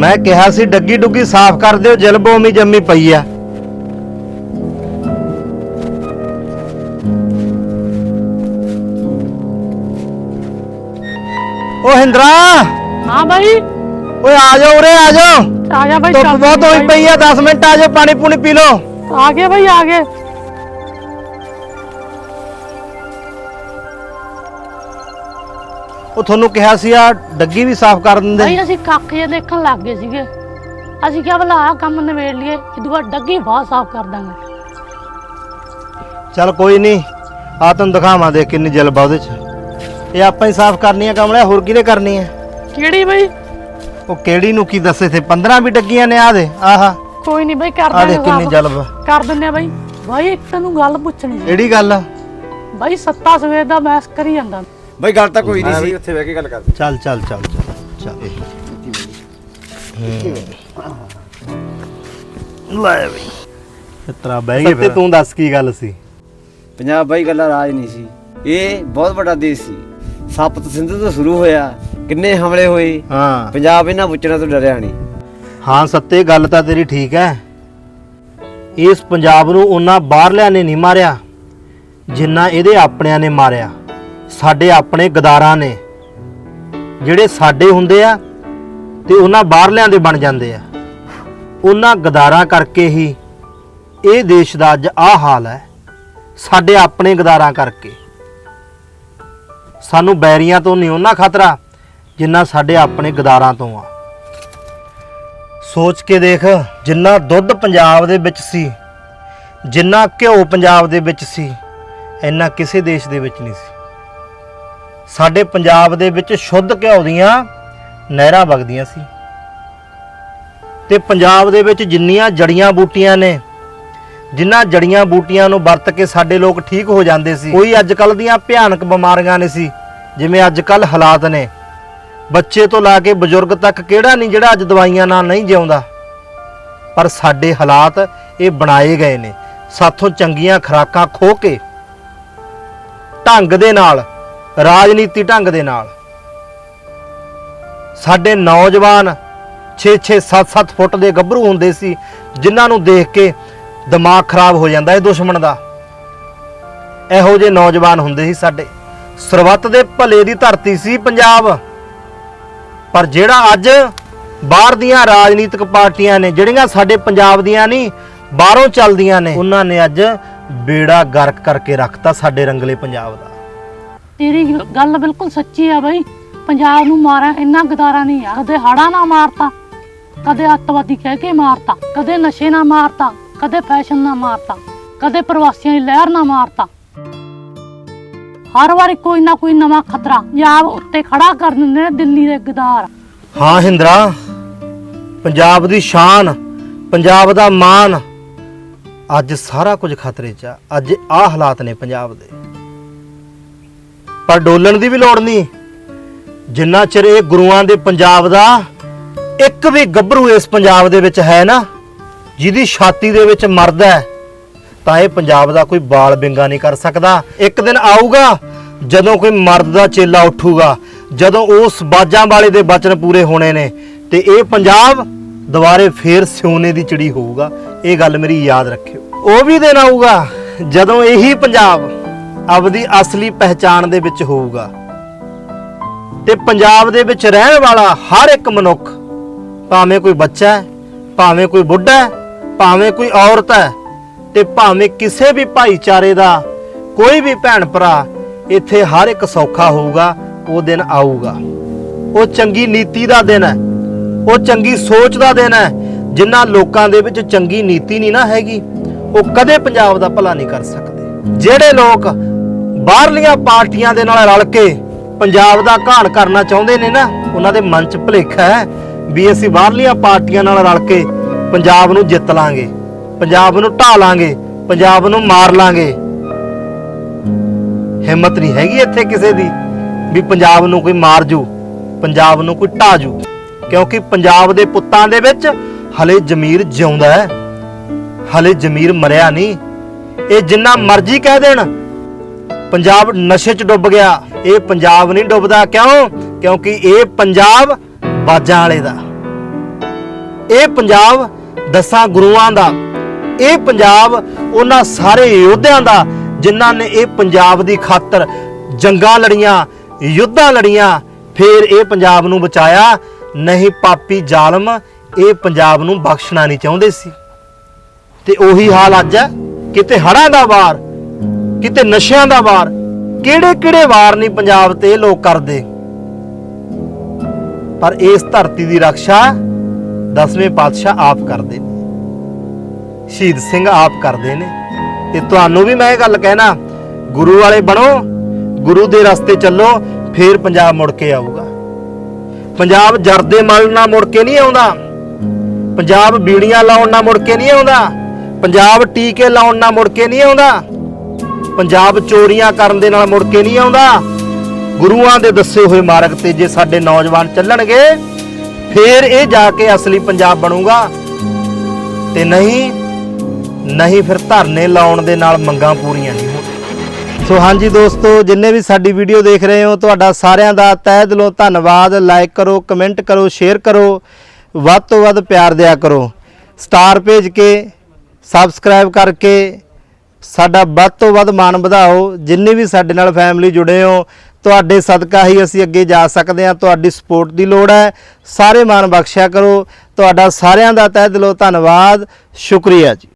ਮੈਂ ਕਿਹਾ ਸੀ ਡੱਗੀ ਡੁੱਗੀ ਸਾਫ਼ ਕਰ ਦਿਓ ਜਲਬੋਮੀ ਜੰਮੀ ਪਈ ਆ। ਓ ਹਿੰਦਰਾ ਹਾਂ ਬਾਈ। ਓਏ ਆ ਜਾਓ ਉਰੇ ਆ ਜਾਓ। ਆ ਜਾ ਬਾਈ ਧੁੱਪ ਚੱਲ ਬਹੁਤ ਹੋਈ ਬਾਈ। ਪਈ ਆ 10 ਮਿੰਟ ਆ ਜਾਓ ਪਾਣੀ ਪੂਣੀ ਪੀ ਲਓ। ਆ ਗਏ ਬਾਈ ਉਹ ਤੁਹਾਨੂੰ ਕਿਹਾ ਸੀ ਆ ਡੱਗੀ ਵੀ ਸਾਫ਼ ਕਰ ਦਿੰਦੇ। ਬਾਈ ਅਸੀਂ ਕੱਖ ਜੇ ਦੇਖਣ ਲੱਗ ਗਏ ਸੀਗੇ। ਅਸੀਂ ਕਿਹਾ ਭਲਾ ਆਹ ਕੰਮ ਨਿਬੇੜ ਲਈਏ ਇਦੋਂ ਬਾਅਦ ਡੱਗੀ ਬਾਹਰ ਸਾਫ਼ ਕਰ ਦਾਂਗੇ। ਚੱਲ ਕੋਈ ਨਹੀਂ ਆ ਤੈਨੂੰ ਦਿਖਾਵਾਂ ਦੇ ਕਿੰਨੀ ਜਲਬ ਆ ਉਹਦੇ ਚ। ਇਹ ਆਪਾਂ ਹੀ ਸਾਫ਼ ਕਰਨੀ ਆ ਕਮਲਿਆ ਹੋਰ ਕਿਹਨੇ ਕਰਨੀ ਆ ਕਿਹੜੀ ਬਾਈ? ਉਹ ਕਿਹੜੀ ਨੂੰ ਕੀ ਦੱਸੇ ਥੇ 15 ਵੀ ਡੱਗੀਆਂ ਨੇ ਆ ਦੇ ਆਹਾ। ਕੋਈ ਨਹੀਂ ਬਾਈ ਕਰ ਆ ਦੇ ਦਾਂਗੇ ਕਿੰਨੀ ਸਾਫ਼। ਜਲਬ। ਆ। ਕਰ ਦਿੰਨੇ ਆ ਬਾਈ। ਬਾਈ ਇੱਕ ਤੈਨੂੰ ਗੱਲ ਪੁੱਛਣੀ ਸੀ ਕਿਹੜੀ ਗੱਲ ਆ? ਬਾਈ ਸੱਤਾ ਸਵੇਰ ਦਾ ਮੈਸ ਕਰੀ ਜਾਂਦਾ। ਬਈ ਗੱਲ ਤਾਂ ਕੋਈ ਨਹੀਂ ਸੀ। ਉੱਥੇ ਬਹਿ ਕੇ ਗੱਲ ਕਰਦੇ। ਚੱਲ ਚੱਲ ਚੱਲ ਚੱਲ ਚੱਲ। ਲੈ ਬਈ। ਇਤਰਾ ਬਹਿ ਗਏ ਤੂੰ ਦੱਸ ਕੀ ਗੱਲ ਸੀ? ਪੰਜਾਬ ਬਾਈ ਗੱਲਾਂ ਰਾਜ ਨਹੀਂ ਸੀ। ਇਹ ਬਹੁਤ ਵੱਡਾ ਦੇਸ਼ ਸੀ। ਸਪਤ ਸਿੰਧੂ ਤੋਂ ਸ਼ੁਰੂ ਹੋਇਆ। ਕਿੰਨੇ ਹਮਲੇ ਹੋਏ। ਹਾਂ। ਪੰਜਾਬ ਇਹਨਾਂ ਬੁੱਚਣਾ ਤੋਂ ਡਰਿਆ ਨਹੀਂ। ਹਾਂ ਸੱਤੇ ਗੱਲ ਤਾਂ ਤੇਰੀ ਠੀਕ ਹੈ। ਇਸ ਪੰਜਾਬ ਨੂੰ ਉਹਨਾਂ ਬਾਹਰਲਿਆਂ ਨੇ ਨਹੀਂ ਮਾਰਿਆ। ਜਿੰਨਾ ਇਹਦੇ ਆਪਣਿਆਂ ਨੇ ਮਾਰਿਆ। ਸਾਡੇ ਆਪਣੇ ਗਦਾਰਾਂ ਨੇ। ਜਿਹੜੇ ਸਾਡੇ ਹੁੰਦੇ ਆ ਤੇ ਉਹਨਾਂ ਬਾਹਰਲਿਆਂ ਦੇ ਬਣ ਜਾਂਦੇ ਆ। ਉਹਨਾਂ ਗਦਾਰਾਂ ਕਰਕੇ ਹੀ ਇਹ ਦੇਸ਼ ਦਾ ਅੱਜ ਆਹ ਹਾਲ ਹੈ, ਸਾਡੇ ਆਪਣੇ ਗਦਾਰਾਂ ਕਰਕੇ। ਸਾਨੂੰ ਬੈਰੀਆਂ ਤੋਂ ਨਹੀਂ ਉਹਨਾਂ ਖਤਰਾ ਜਿੰਨਾ ਸਾਡੇ ਆਪਣੇ ਗਦਾਰਾਂ ਤੋਂ ਆ। ਸੋਚ ਕੇ ਦੇਖ, ਜਿੰਨਾ ਦੁੱਧ ਪੰਜਾਬ ਦੇ ਵਿੱਚ ਸੀ, ਜਿੰਨਾ ਘਿਓ ਪੰਜਾਬ ਦੇ ਵਿੱਚ ਸੀ, ਇੰਨਾ ਕਿਸੇ ਦੇਸ਼ ਦੇ ਵਿੱਚ ਨਹੀਂ ਸੀ। ਸਾਡੇ ਪੰਜਾਬ ਦੇ ਵਿੱਚ ਸ਼ੁੱਧ ਘਿਓ ਦੀਆਂ ਨਹਿਰਾਂ ਵਗਦੀਆਂ ਸੀ। ਤੇ ਪੰਜਾਬ ਦੇ ਵਿੱਚ ਜਿੰਨੀਆਂ ਜੜੀਆਂ ਬੂਟੀਆਂ ਨੇ ਜਿਨ੍ਹਾਂ ਜੜੀਆਂ ਬੂਟੀਆਂ ਨੂੰ ਵਰਤ ਕੇ ਸਾਡੇ ਲੋਕ ਠੀਕ ਹੋ ਜਾਂਦੇ ਸੀ, ਕੋਈ ਅੱਜ ਕੱਲ ਦੀਆਂ ਭਿਆਨਕ ਬਿਮਾਰੀਆਂ ਨਹੀਂ ਸੀ, ਜਿਵੇਂ ਅੱਜ ਕੱਲ ਹਾਲਾਤ ਨੇ। ਬੱਚੇ ਤੋਂ ਲਾ ਕੇ ਬਜ਼ੁਰਗ ਤੱਕ ਕਿਹੜਾ ਨਹੀਂ ਜਿਹੜਾ ਅੱਜ ਦਵਾਈਆਂ ਨਾਲ ਨਹੀਂ ਜਿਉਂਦਾ। ਪਰ ਸਾਡੇ ਹਾਲਾਤ ਇਹ ਬਣਾਏ ਗਏ ਨੇ, ਸਾਥੋਂ ਚੰਗੀਆਂ ਖੁਰਾਕਾਂ ਖੋ ਕੇ ਢੰਗ ਦੇ ਨਾਲ ਰਾਜਨੀਤੀ ਢੰਗ ਦੇ ਨਾਲ। ਸਾਡੇ ਨੌਜਵਾਨ 6-6 7-7 ਫੁੱਟ ਦੇ ਗੱਭਰੂ ਹੁੰਦੇ ਸੀ, ਜਿਨ੍ਹਾਂ ਨੂੰ ਦੇਖ ਕੇ ਦਿਮਾਗ ਖਰਾਬ ਹੋ ਜਾਂਦਾ ਇਹ ਦੁਸ਼ਮਣ ਦਾ। ਇਹੋ ਜਿਹੇ ਨੌਜਵਾਨ ਹੁੰਦੇ ਸੀ ਸਾਡੇ। ਸਰਬੱਤ ਦੇ ਭਲੇ ਦੀ ਧਰਤੀ ਸੀ ਪੰਜਾਬ। ਪਰ ਜਿਹੜਾ ਅੱਜ ਬਾਹਰ ਦੀਆਂ ਰਾਜਨੀਤਿਕ ਪਾਰਟੀਆਂ ਨੇ, ਜਿਹੜੀਆਂ ਸਾਡੇ ਪੰਜਾਬ ਦੀਆਂ ਨਹੀਂ, ਬਾਹਰੋਂ ਚੱਲਦੀਆਂ ਨੇ, ਉਹਨਾਂ ਨੇ ਅੱਜ ਬੇੜਾ ਗਰਕ ਕਰਕੇ ਰੱਖਤਾ ਸਾਡੇ ਰੰਗਲੇ ਪੰਜਾਬ ਦਾ। ਤੇਰੀ ਗੱਲ ਬਿਲਕੁਲ ਸੱਚੀ ਆ ਬਈ। ਪੰਜਾਬ ਨੂੰ ਮਾਰਿਆ, ਇੰਨਾ ਗਦਾਰਾ ਨਹੀਂ ਆ। ਕਦੇ ਹੜਾ ਨਾ ਮਾਰਤਾ, ਕਦੇ ਅੱਤਵਾਦੀ ਕਹਿ ਕੇ ਮਾਰਤਾ, ਕਦੇ ਨਸ਼ੇ ਨਾ ਮਾਰਤਾ, ਕਦੇ ਫੈਸ਼ਨ ਨਾ ਮਾਰਤਾ, ਕਦੇ ਪ੍ਰਵਾਸੀਆਂ ਦੀ ਲਹਿਰ ਨਾ ਮਾਰਤਾ। ਹਰ ਵਾਰੀ ਕੋਈ ਨਾ ਕੋਈ ਨਵਾਂ ਖਤਰਾ, ਪੰਜਾਬ ਉੱਤੇ ਖੜਾ ਕਰ ਦਿੰਦੇ ਨੇ ਦਿੱਲੀ ਦੇ ਗਦਾਰ। ਹਾਂ ਹਿੰਦਰਾ, ਪੰਜਾਬ ਦੀ ਸ਼ਾਨ, ਪੰਜਾਬ ਦਾ ਮਾਣ। ਅੱਜ ਸਾਰਾ ਕੁਝ ਖਤਰੇ 'ਚ ਆ। ਅੱਜ ਆਹ ਹਾਲਾਤ ਨੇ ਪੰਜਾਬ ਦੇ। ਪਰ ਡੋਲਣ ਦੀ ਵੀ ਲੋੜ ਨਹੀਂ। ਜਿੰਨਾ ਚਿਰ ਇਹ ਗੁਰੂਆਂ ਦੇ ਪੰਜਾਬ ਦਾ ਇੱਕ ਵੀ ਗੱਭਰੂ ਇਸ ਪੰਜਾਬ ਦੇ ਵਿੱਚ ਹੈ ਨਾ, ਜਿਹਦੀ ਛਾਤੀ ਦੇ ਵਿੱਚ ਮਰਦ ਹੈ, ਤਾਂ ਇਹ ਪੰਜਾਬ ਦਾ ਕੋਈ ਬਾਲ ਬਿੰਗਾ ਨਹੀਂ ਕਰ ਸਕਦਾ। ਇੱਕ ਦਿਨ ਆਊਗਾ, ਜਦੋਂ ਕੋਈ ਮਰਦ ਦਾ ਚੇਲਾ ਉੱਠੂਗਾ, ਜਦੋਂ ਉਸ ਬਾਜਾਂ ਵਾਲੇ ਦੇ ਬਚਨ ਪੂਰੇ ਹੋਣੇ ਨੇ, ਤੇ ਇਹ ਪੰਜਾਬ ਦੁਬਾਰੇ ਫੇਰ ਸਿਉਨੇ ਦੀ ਚਿੜੀ ਹੋਊਗਾ। ਇਹ ਗੱਲ ਮੇਰੀ ਯਾਦ ਰੱਖਿਓ। ਉਹ ਵੀ ਦਿਨ ਆਊਗਾ, ਜਦੋਂ ਇਹੀ ਪੰਜਾਬ ਆਪਦੀ ਅਸਲੀ ਪਹਿਚਾਣ ਦੇ ਵਿੱਚ ਹੋਊਗਾ। ਤੇ ਪੰਜਾਬ ਦੇ ਵਿੱਚ ਰਹਿਣ ਵਾਲਾ ਹਰ ਇੱਕ ਮਨੁੱਖ ਭਾਵੇਂ ਕੋਈ ਬੱਚਾ ਹੈ, ਭਾਵੇਂ ਕੋਈ ਬੁੱਢਾ ਹੈ, ਭਾਵੇਂ ਕੋਈ ਔਰਤ ਹੈ ਤੇ ਭਾਵੇਂ ਕਿਸੇ ਵੀ ਭਾਈਚਾਰੇ ਦਾ ਕੋਈ ਵੀ ਭੈਣ ਭਰਾ ਇੱਥੇ ਹਰ ਇੱਕ ਸੌਖਾ ਹੋਊਗਾ, ਉਹ ਦਿਨ ਆਊਗਾ। ਉਹ ਚੰਗੀ ਨੀਤੀ ਦਾ ਦਿਨ ਹੈ, ਉਹ ਚੰਗੀ ਸੋਚ ਦਾ ਦਿਨ ਹੈ ਜਿਨ੍ਹਾਂ ਲੋਕਾਂ ਦੇ ਵਿੱਚ ਚੰਗੀ ਨੀਤੀ ਨਹੀਂ ਨਾ ਹੈਗੀ, ਉਹ ਕਦੇ ਪੰਜਾਬ ਦਾ ਭਲਾ ਨਹੀਂ ਕਰ ਸਕਦੇ। ਜਿਹੜੇ ਲੋਕ ਬਾਹਰਲੀਆਂ ਪਾਰਟੀਆਂ ਦੇ ਨਾਲ ਰਲ ਕੇ ਪੰਜਾਬ ਦਾ ਘਾਣ ਕਰਨਾ ਚਾਹੁੰਦੇ ਨੇ ਨਾ, ਉਹਨਾਂ ਦੇ ਮਨ 'ਚ ਭੁਲੇਖਾ ਹੈ ਵੀ ਅਸੀਂ ਬਾਹਰਲੀਆਂ ਪਾਰਟੀਆਂ ਨਾਲ ਰਲ ਕੇ ਪੰਜਾਬ ਨੂੰ ਜਿੱਤ ਲਾਂਗੇ, ਪੰਜਾਬ ਨੂੰ ਢਾ ਲਾਂਗੇ, ਪੰਜਾਬ ਨੂੰ ਮਾਰ ਲਾਂਗੇ। ਹਿੰਮਤ ਨਹੀਂ ਹੈਗੀ ਇੱਥੇ ਕਿਸੇ ਦੀ ਵੀ ਪੰਜਾਬ ਨੂੰ ਕੋਈ ਮਾਰ ਜੂ, ਪੰਜਾਬ ਨੂੰ ਕੋਈ ਢਾ ਜੂ, ਕਿਉਂਕਿ ਪੰਜਾਬ ਦੇ ਪੁੱਤਾਂ ਦੇ ਵਿੱਚ ਹਲੇ ਜ਼ਮੀਰ ਜਿਉਂਦਾ ਹੈ, ਹਲੇ ਜ਼ਮੀਰ ਮਰਿਆ ਨਹੀਂ। ਇਹ ਜਿੰਨਾ ਮਰਜ਼ੀ ਕਹਿ ਦੇਣ ਪੰਜਾਬ ਨਸ਼ੇ 'ਚ ਡੁੱਬ ਗਿਆ। ਇਹ ਪੰਜਾਬ ਨਹੀਂ ਡੁੱਬਦਾ। ਕਿਉਂ? ਕਿਉਂਕਿ ਇਹ ਪੰਜਾਬ ਬਾਜਾਂ ਵਾਲੇ ਦਾ। ਇਹ ਪੰਜਾਬ ਦਸਾਂ ਗੁਰੂਆਂ ਦਾ। ਇਹ ਪੰਜਾਬ ਉਹਨਾਂ ਸਾਰੇ ਯੋਧਿਆਂ ਦਾ, ਜਿਨ੍ਹਾਂ ਨੇ ਇਹ ਪੰਜਾਬ ਦੀ ਖਾਤਰ ਜੰਗਾਂ ਲੜੀਆਂ, ਯੁੱਧਾਂ ਲੜੀਆਂ, ਫਿਰ ਇਹ ਪੰਜਾਬ ਨੂੰ ਬਚਾਇਆ। ਨਹੀਂ ਪਾਪੀ ਜ਼ਾਲਮ ਇਹ ਪੰਜਾਬ ਨੂੰ ਬਖਸ਼ਣਾ ਨਹੀਂ ਚਾਹੁੰਦੇ ਸੀ। ਤੇ ਉਹੀ ਹਾਲ ਅੱਜ ਹੈ। ਕਿਤੇ ਹੜ੍ਹਾਂ ਦਾ ਵਾਰ ਕਿਤੇ ਨਸ਼ਿਆਂ ਦਾ ਵਾਰ। ਕਿਹੜੇ ਕਿਹੜੇ ਵਾਰ ਨਹੀਂ ਪੰਜਾਬ ਤੇ ਲੋਕ ਕਰਦੇ? ਪਰ ਇਸ ਧਰਤੀ ਦੀ ਰੱਖਿਆ ਦਸਵੇਂ ਪਾਤਸ਼ਾਹ ਆਪ ਕਰਦੇ ਨੇ। ਸ਼ਹੀਦ ਸਿੰਘ ਆਪ ਕਰਦੇ ਨੇ। ਤੇ ਤੁਹਾਨੂੰ ਵੀ ਮੈਂ ਇਹ ਗੱਲ ਕਹਿਣਾ, ਗੁਰੂ ਵਾਲੇ ਬਣੋ, ਗੁਰੂ ਦੇ ਰਸਤੇ ਚੱਲੋ, ਫੇਰ ਪੰਜਾਬ ਮੁੜ ਕੇ ਆਊਗਾ। ਪੰਜਾਬ ਜਰਦੇ ਮਲ ਨਾਲ ਮੁੜ ਕੇ ਨਹੀਂ ਆਉਂਦਾ। ਪੰਜਾਬ ਬੀੜੀਆਂ ਲਾਉਣ ਨਾਲ ਮੁੜ ਕੇ ਨਹੀਂ ਆਉਂਦਾ। ਪੰਜਾਬ ਟੀਕੇ ਲਾਉਣ ਨਾਲ ਮੁੜ ਕੇ ਨਹੀਂ ਆਉਂਦਾ। ਪੰਜਾਬ ਚੋਰੀਆਂ ਕਰਨ ਦੇ ਨਾਲ ਮੁੜ ਕੇ ਨਹੀਂ ਆਉਂਦਾ। ਗੁਰੂਆਂ ਦੇ ਦੱਸੇ ਹੋਏ ਮਾਰਗ ਤੇ ਜੇ ਸਾਡੇ ਨੌਜਵਾਨ ਚੱਲਣਗੇ, ਫੇਰ ਇਹ ਜਾ ਕੇ ਅਸਲੀ ਪੰਜਾਬ ਬਣੂਗਾ। ਤੇ ਨਹੀਂ ਨਹੀਂ ਫਿਰ ਧਰਨੇ ਲਾਉਣ ਦੇ ਨਾਲ ਮੰਗਾਂ ਪੂਰੀਆਂ ਨਹੀਂ ਹੋਣਗੀਆਂ ਸੋ ਹਾਂਜੀ ਦੋਸਤੋ, ਜਿੰਨੇ ਵੀ ਸਾਡੀ ਵੀਡੀਓ ਦੇਖ ਰਹੇ ਹੋ, ਤੁਹਾਡਾ ਸਾਰਿਆਂ ਦਾ ਤਹਿ ਦਿਲੋਂ ਧੰਨਵਾਦ। ਲਾਈਕ ਕਰੋ ਕਮੈਂਟ ਕਰੋ ਸ਼ੇਅਰ ਕਰੋ। ਵੱਧ ਤੋਂ ਵੱਧ ਪਿਆਰ ਦਿਆ ਕਰੋ। ਸਟਾਰ ਭੇਜ ਕੇ ਸਬਸਕ੍ਰਾਈਬ ਕਰਕੇ ਸਾਡਾ ਵੱਧ ਤੋਂ ਵੱਧ ਮਾਣ ਵਧਾਓ। ਜਿੰਨੇ ਵੀ ਸਾਡੇ ਨਾਲ ਫੈਮਿਲੀ ਜੁੜੇ ਹੋ, ਤੁਹਾਡੇ ਸਦਕਾ ਹੀ ਅਸੀਂ ਅੱਗੇ ਜਾ ਸਕਦੇ ਹਾਂ। ਤੁਹਾਡੀ ਸਪੋਰਟ ਦੀ ਲੋੜ ਹੈ। ਸਾਰੇ ਮਾਣ ਬਖਸ਼ਿਆ ਕਰੋ। ਤੁਹਾਡਾ ਸਾਰਿਆਂ ਦਾ ਤਹਿ ਦਿਲੋਂ ਧੰਨਵਾਦ। ਸ਼ੁਕਰੀਆ ਜੀ।